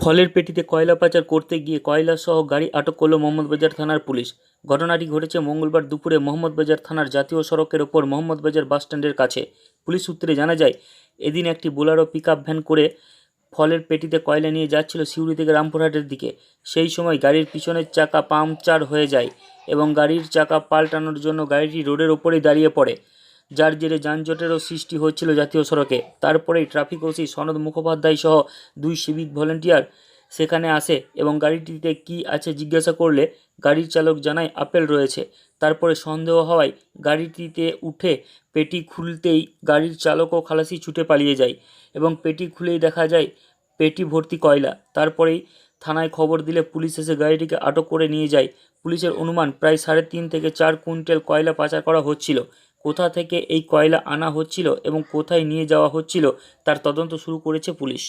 ফলের পেটিতে কয়লা পাচার করতে গিয়ে কয়লাসহ গাড়ি আটক করল মোহাম্মদবাজার থানার পুলিশ। ঘটনাটি ঘটেছে মঙ্গলবার দুপুরে মোহাম্মদবাজার থানার জাতীয় সড়কের ওপর মোহাম্মদবাজার বাসস্ট্যান্ডের কাছে। পুলিশ সূত্রে জানা যায়, এদিন একটি বোলারো পিকআপ ভ্যান করে ফলের পেটিতে কয়লা নিয়ে যাচ্ছিল সিউড়ি থেকে রামপুরহাটের দিকে। সেই সময় গাড়ির পিছনের চাকা পাংচার হয়ে যায় এবং গাড়ির চাকা পাল্টানোর জন্য গাড়িটি রোডের ওপরেই দাঁড়িয়ে পড়ে। যার জেরে যানজটেরও সৃষ্টি হচ্ছিল জাতীয় সড়কে। তারপরেই ট্রাফিক ওসি সনদ মুখোপাধ্যায় সহ দুই সিভিক ভলেন্টিয়ার সেখানে আসে এবং গাড়িটিতে কী আছে জিজ্ঞাসা করলে গাড়ির চালক জানায় আপেল রয়েছে। তারপরে সন্দেহ হওয়ায় গাড়িটিতে উঠে পেটি খুলতেই গাড়ির চালক ও খালাসি ছুটে পালিয়ে যায় এবং পেটি খুলেই দেখা যায় পেটি ভর্তি কয়লা। তারপরেই থানায় খবর দিলে পুলিশ এসে গাড়িটিকে আটক করে নিয়ে যায়। পুলিশের অনুমান, প্রায় সাড়ে তিন থেকে চার কুইন্টাল কয়লা পাচার করা হচ্ছিল। কোথা থেকে এই কয়লা আনা হচ্ছিল এবং কোথায় নিয়ে যাওয়া হচ্ছিল, তার তদন্ত শুরু করেছে পুলিশ।